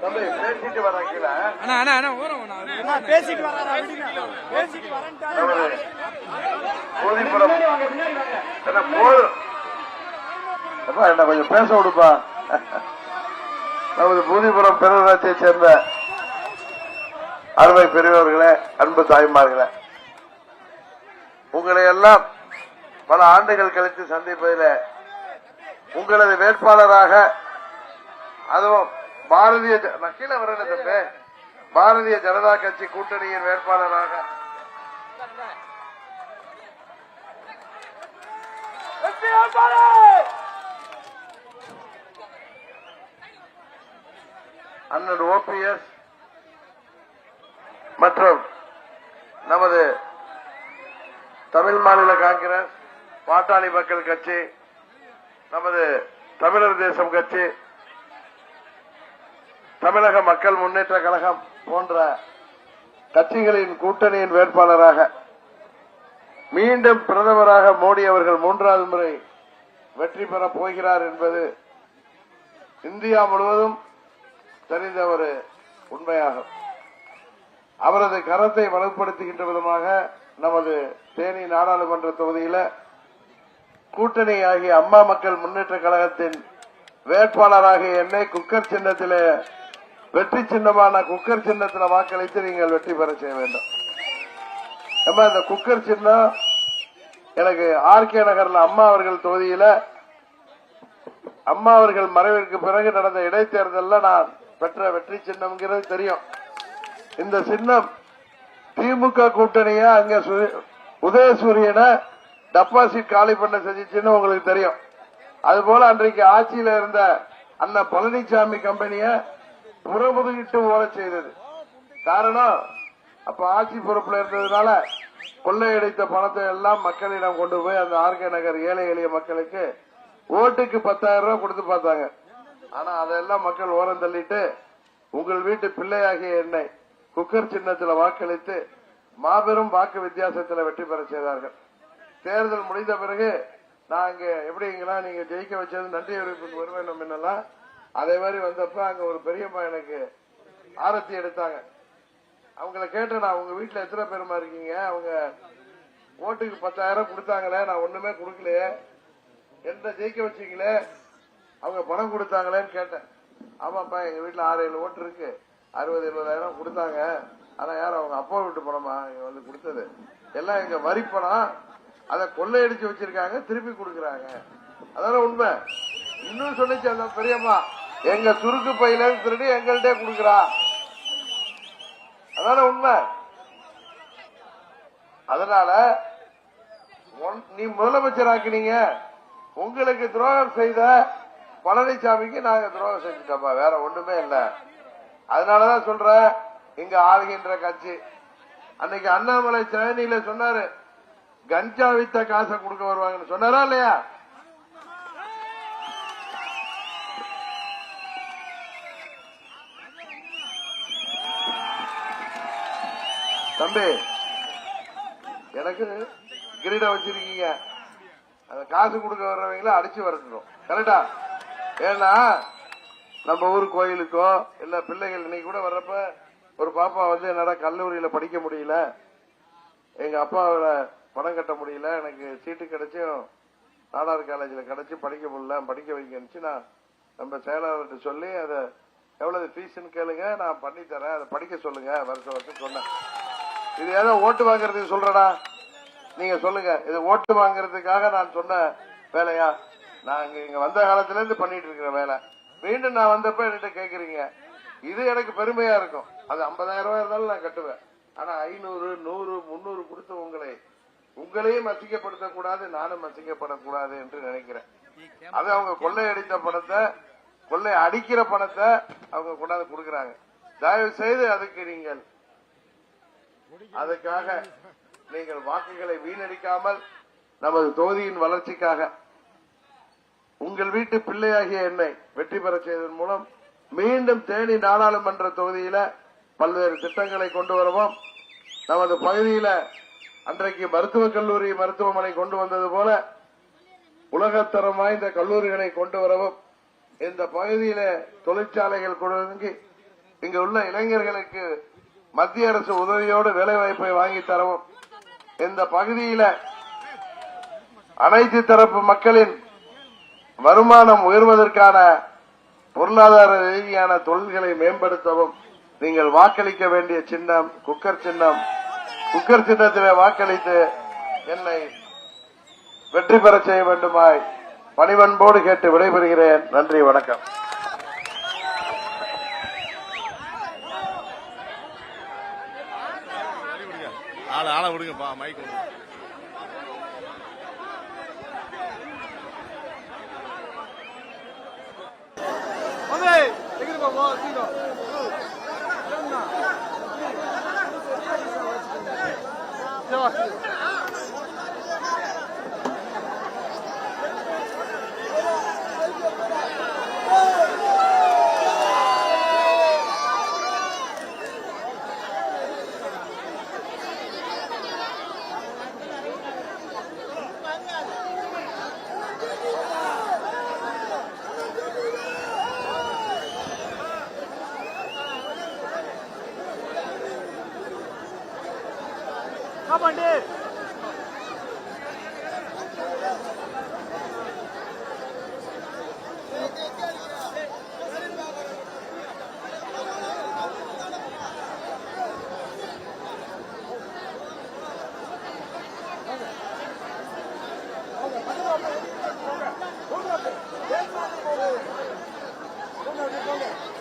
தம்பி பேசிட்டு என்ன கொஞ்சம் பேச விடுப்பா. நமது பூதிபுரம் பேரூராட்சியை சேர்ந்த அருமை பெரியவர்களே அன்பு தாய்மார்களே உங்களை எல்லாம் பல ஆண்டுகள் கழித்து சந்திப்பதில் உங்களது வேட்பாளராக அதுவும் பாரதிய ஜ- நான் கீழே வரேன் தம்பி. பாரதிய ஜனதா கட்சி கூட்டணியின் வேட்பாளராக. அண்ணன் ஓபிஎஸ் மற்றும் நமது தமிழ் மாநில காங்கிரஸ் பாட்டாளி மக்கள் கட்சி நமது தமிழர் தேசம் கட்சி தமிழக மக்கள் முன்னேற்ற கழகம் போன்ற கட்சிகளின் கூட்டணியின் வேட்பாளராக மீண்டும் பிரதமராக மோடி அவர்கள் மூன்றாவது முறை வெற்றி பெறப் போகிறார் என்பது இந்தியா முழுவதும் தெரிந்த ஒரு உண்மையாகும். அவரது கரத்தை வலுப்படுத்துகின்ற விதமாக நமது தேனி நாடாளுமன்ற தொகுதியில கூட்டணி ஆகிய அம்மா மக்கள் முன்னேற்ற கழகத்தின் வேட்பாளராக என்னை குக்கர் சின்னத்திலே வெற்றி சின்னமான குக்கர் சின்னத்தில் வாக்களித்து நீங்கள் வெற்றி பெற செய்ய வேண்டும். ஏம்மா இந்த குக்கர் சின்னம் எனக்கு ஆர்கே நகர்ல அம்மா அவர்கள் தொகுதியில அம்மா அவர்கள் மறைவிற்கு பிறகு நடந்த இடைத்தேர்தலில் நான் பெற்ற வெற்றி சின்னம்ங்கிறது தெரியும். இந்த சின்னம் திமுக கூட்டணிய அங்க சு- உதயசூரியனை டெபாசிட் காலி பண்ண செஞ்சிச்சுன்னு உங்களுக்கு தெரியும். அதுபோல அன்றைக்கு ஆட்சியில இருந்த அண்ணன் பழனிசாமி கம்பெனியை புறமுதுகிட்டு ஓர செய்தது. காரணம் அப்ப ஆட்சி பொறுப்புல இருந்ததுனால கொள்ளையடித்த பணத்தை எல்லாம் மக்களிடம் கொண்டு போய் அந்த ஆர்கே நகர் ஏழை எளிய மக்களுக்கு ஓட்டுக்கு பத்தாயிரம் ரூபாய் கொடுத்து பார்த்தாங்க. ஆனா அதெல்லாம் மக்கள் ஓரம் தள்ளிட்டு உங்கள் வீட்டு பிள்ளையாகிய என்னை குக்கர் சின்னத்துல வாக்களித்து மாபெரும் வாக்கு வித்தியாசத்துல வெற்றி பெற செய்தார்கள். தேர்தல் முடிந்த பிறகு நான் இங்க எப்படிங்களா நீங்க ஜெயிக்க வச்சது நன்றி அறிவிப்புக்கு வருவேன் என்னெல்லாம் அதே மாதிரி வந்தப்ப அங்க ஒரு பெரியம்மா எனக்கு ஆரத்தி எடுத்தாங்க. அவங்கள கேட்டேன் நான் உங்க வீட்டுல எத்தனை பேருமா இருக்கீங்க? அவங்க ஓட்டுக்கு பத்தாயிரம் கொடுத்தாங்களே நான் ஒண்ணுமே கொடுக்கலையே. என்ன ஜெயிக்க வச்சீங்களே அவங்க பணம் கொடுத்தாங்களேன்னு கேட்டேன். ஆமாப்பா எங்க வீட்டுல ஆறு ஏழு ஓட்டு இருக்கு. அறுபது எழுபதாயிரம் கொடுத்தாங்க. ஆனா யார் அவங்க அப்பா வீட்டு பணமா? இங்க வந்து கொடுத்தது. எல்லாம் எங்க வரி பணம். அதை கொள்ளையடிச்சு வச்சிருக்காங்க திருப்பி கொடுக்குறாங்க. அதெல்லாம் உண்மை? இன்னும் சொல்லிச்சு அந்த பெரியம்மா. எங்க சுருக்கு பையில திருடி எங்கள்கிட்ட கொடுக்கறா. அதான உண்மை? அதனால நீ முதலமைச்சர் ஆக்கினீங்க உங்களுக்கு துரோகம் செய்த பழனிசாமிக்கு நாங்க துரோகம் செஞ்சுட்டோம்ப்பா வேற ஒண்ணுமே இல்லை. அதனாலதான் சொல்ற இங்க ஆளுகின்ற கட்சி. அன்னைக்கு அண்ணாமலை சேனியில சொன்னாரு கஞ்சா வித்த காசை கொடுக்க வருவாங்கன்னு. சொன்னாரா இல்லையா? தம்பி எனக்கு கிரீடம் வச்சிருக்கீங்க. அந்த காசு கொடுக்க வர்றவங்கள அடிச்சு வரட்டும் கரெக்டா ஏன்னா நம்ம ஊர் கோயிலுக்கோ இல்ல பிள்ளைகள் இன்னைக்கு கூட வர்றப்ப ஒரு பாப்பா வந்து என்னடா கல்லூரியில படிக்க முடியல எங்க அப்பாவோட பணம் கட்ட முடியல எனக்கு சீட்டு கிடைச்சும் நாடார் காலேஜில் கிடைச்சி படிக்க முடியல படிக்க வைக்கணுச்சு நான் நம்ம செயலாளர்கிட்ட சொல்லி அதை எவ்வளவு ஃபீஸ்ன்னு கேளுங்க நான் பண்ணி தரேன் அதை படிக்க சொல்லுங்க வருஷம் வருஷம் சொன்னேன். இது ஏதோ ஓட்டு வாங்குறதுக்கு சொல்றடா. நீங்க சொல்லுங்க. இது ஓட்டு வாங்குறதுக்காக நான் சொன்ன வேலையா? நான் இங்க வந்த காலத்துல இருந்து பண்ணிட்டு இருக்கிற வேலை. மீண்டும் நான் வந்தப்ப என்கிட்ட கேக்குறீங்க. இது எனக்கு பெருமையா இருக்கும். அது 50000 ரூபாய் இருந்தாலும் நான் கட்டுவேன். ஆனா ஐநூறு நூறு முன்னூறு கொடுத்த உங்களை உங்களையும் அசிங்கப்படுத்தக்கூடாது நானும் அசிங்கப்படக்கூடாது என்று நினைக்கிறேன். அது அவங்க கொள்ளையடித்த பணத்தை கொள்ளை அடிக்கிற பணத்தை அவங்க கொண்டாந்து கொடுக்கறாங்க. தயவு செய்து அதுக்கு நீங்கள் அதுக்காக நீங்கள் வாக்குகளை வீணடிக்காமல் நமது தொகுதியின் வளர்ச்சிக்காக உங்கள் வீட்டு பிள்ளையாகிய என்னை வெற்றி பெற செய்ததன் மூலம் மீண்டும் தேனி நாடாளுமன்ற தொகுதியில பல்வேறு திட்டங்களை கொண்டு வருவோம். நமது பகுதியில அன்றைக்கு மருத்துவக் கல்லூரி மருத்துவமனை கொண்டு வந்தது போல உலகத்தரம் வாய்ந்த கல்லூரிகளை கொண்டு வரவும் இந்த பகுதியில தொழிற்சாலைகள் தொடங்கி இங்கு உள்ள இளைஞர்களுக்கு மத்திய அரசு உதவியோடு வேலை வாய்ப்பை வாங்கி தரவும். இந்த பகுதியில அனைத்து தரப்பு மக்களின் வருமானம் உயர்வதற்கான பொருளாதார ரீதியான தொழில்களை மேம்படுத்தவும் நீங்கள் வாக்களிக்க வேண்டிய சின்னம் குக்கர் சின்னம் குக்கர் சின்னத்திலே வாக்களித்து என்னை வெற்றி பெற செய்ய வேண்டுமாய் பணிவன்போடு கேட்டு விடைபெறுகிறேன். நன்றி வணக்கம். ஆளை விடுங்கப்பா மைக் விடுங்க. வந்து எங்கிட்டு போ சீக்கிரம் என்ன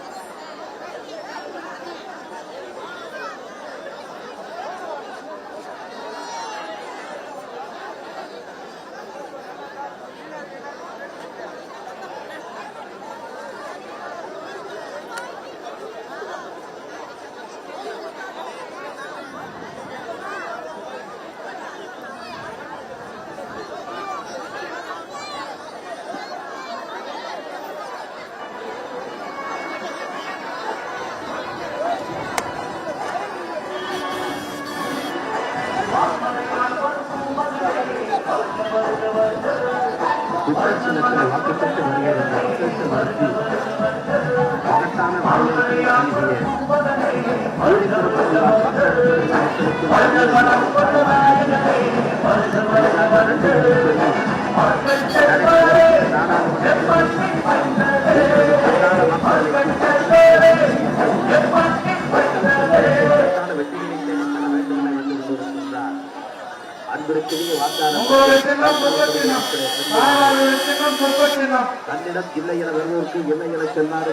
தன்னிடம் இல்லை என வருவோருக்கு இல்லை என சொன்னார்